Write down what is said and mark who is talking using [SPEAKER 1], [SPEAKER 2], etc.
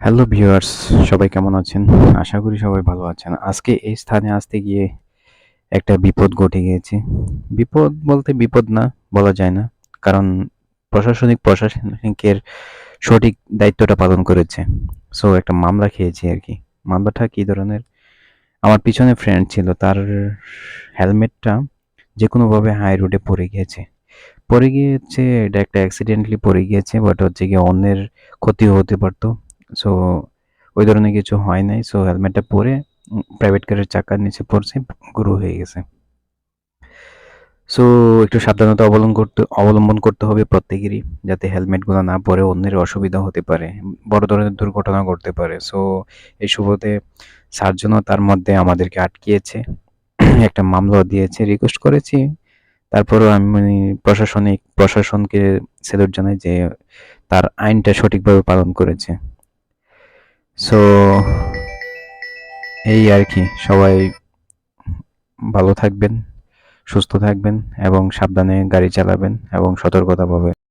[SPEAKER 1] Hello viewers সবাই কেমন আছেন? আশা করি সবাই ভালো আছেন। আজকে এই স্থানে আসতে গিয়ে একটা বিপদ ঘটে গিয়েছে। বিপদ বলতে বিপদ না, বলা যায় না। কারণ প্রশাসনিক প্রশাসনিকের সঠিক দায়িত্বটা পালন করেছে। সো একটা মামলা খেয়েছি আর কি মামলাটা কী ধরনের? আমার পিছনে ফ্রেন্ড ছিল, তার হেলমেটটা যে কোনোভাবে হাই রোডে পড়ে গিয়েছে। পড়ে গিয়েছে, এটা একটা অ্যাক্সিডেন্টলি পড়ে গিয়েছে বাট হচ্ছে গিয়ে অন্যের ক্ষতিও হতে পারতো। সো ওই ধরনের কিছু হয় নাই। সো হেলমেটটা পরে প্রাইভেট কারের চাকার নিচে পড়ছে, গুরু হয়ে গেছে। সো একটু সাবধানতা অবলম্বন করতে অবলম্বন করতে হবে প্রত্যেকেরই, যাতে হেলমেটগুলো না পরে অন্যের অসুবিধা হতে পারে, বড় ধরনের দুর্ঘটনা ঘটতে পারে। সো এই শুভতে সার্জনও তার মধ্যে আমাদেরকে আটকিয়েছে, একটা মামলাও দিয়েছে রিকোয়েস্ট করেছি। তারপরেও আমি প্রশাসনিক, প্রশাসনকে স্যালুট জানাই যে তার আইনটা সঠিকভাবে পালন করেছে। সো এই আর কি, সবাই ভালো থাকবেন, সুস্থ থাকবেন এবং সাবধানে গাড়ি চালাবেন এবং সতর্কতা পাবেন।